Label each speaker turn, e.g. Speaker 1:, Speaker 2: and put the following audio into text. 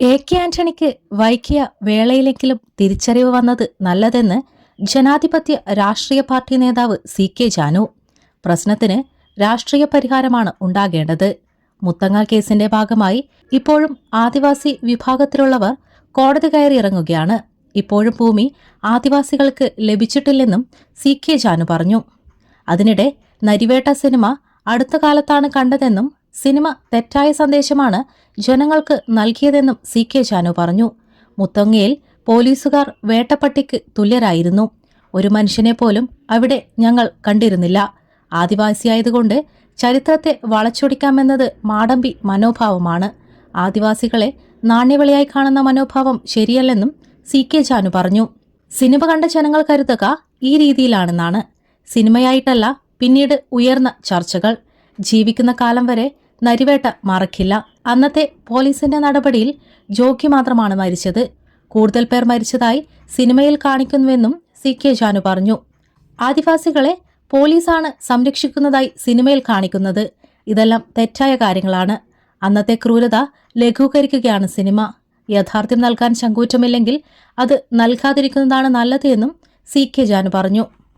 Speaker 1: A K ആന്റണിക്ക് വൈകിയ വേളയിലെങ്കിലും തിരിച്ചറിവ് വന്നത് നല്ലതെന്ന് ജനാധിപത്യ രാഷ്ട്രീയ പാർട്ടി നേതാവ് സി കെ ജാനു. പ്രശ്നത്തിന് രാഷ്ട്രീയ പരിഹാരമാണ് ഉണ്ടാകേണ്ടത്. മുത്തങ്ങ കേസിന്റെ ഭാഗമായി ഇപ്പോഴും ആദിവാസി വിഭാഗത്തിലുള്ളവർ കോടതി കയറിയിറങ്ങുകയാണ് ഇപ്പോഴും ഭൂമി ആദിവാസികൾക്ക് ലഭിച്ചിട്ടില്ലെന്നും സി കെ ജാനു പറഞ്ഞു. അതിനിടെ നരിവേട്ട സിനിമ അടുത്ത കാലത്താണ് കണ്ടതെന്നും സിനിമ തെറ്റായ സന്ദേശമാണ് ജനങ്ങൾക്ക് നൽകിയതെന്നും സി കെ ചാനു പറഞ്ഞു. മുത്തങ്ങയിൽ പോലീസുകാർ വേട്ടപ്പട്ടിക്ക് തുല്യരായിരുന്നു. ഒരു മനുഷ്യനെ പോലും അവിടെ ഞങ്ങൾ കണ്ടിരുന്നില്ല. ആദിവാസിയായതുകൊണ്ട് ചരിത്രത്തെ വളച്ചൊടിക്കാമെന്നത് മാടമ്പി മനോഭാവമാണ്. ആദിവാസികളെ നാണ്യവിളയായി കാണുന്ന മനോഭാവം ശരിയല്ലെന്നും സി കെ ചാനു പറഞ്ഞു. സിനിമ കണ്ട ജനങ്ങൾ കരുതുക ഈ രീതിയിലാണെന്നാണ്. സിനിമയായിട്ടല്ല പിന്നീട് ഉയർന്ന ചർച്ചകൾ. ജീവിക്കുന്ന കാലം വരെ നരിവേട്ട മറക്കില്ല. അന്നത്തെ പോലീസിന്റെ നടപടിയിൽ ജോക്കി മാത്രമാണ് മരിച്ചത്. കൂടുതൽ പേർ മരിച്ചതായി സിനിമയിൽ കാണിക്കുന്നുവെന്നും സി കെ ജാനു പറഞ്ഞു. ആദിവാസികളെ പോലീസാണ് സംരക്ഷിക്കുന്നതായി സിനിമയിൽ കാണിക്കുന്നത്. ഇതെല്ലാം തെറ്റായ കാര്യങ്ങളാണ്. അന്നത്തെ ക്രൂരത ലഘൂകരിക്കുകയാണ് സിനിമ. യഥാർത്ഥ്യം നൽകാൻ ചങ്കൂറ്റമില്ലെങ്കിൽ അത് നൽകാതിരിക്കുന്നതാണ് നല്ലത് എന്നും സി കെ ജാനു പറഞ്ഞു.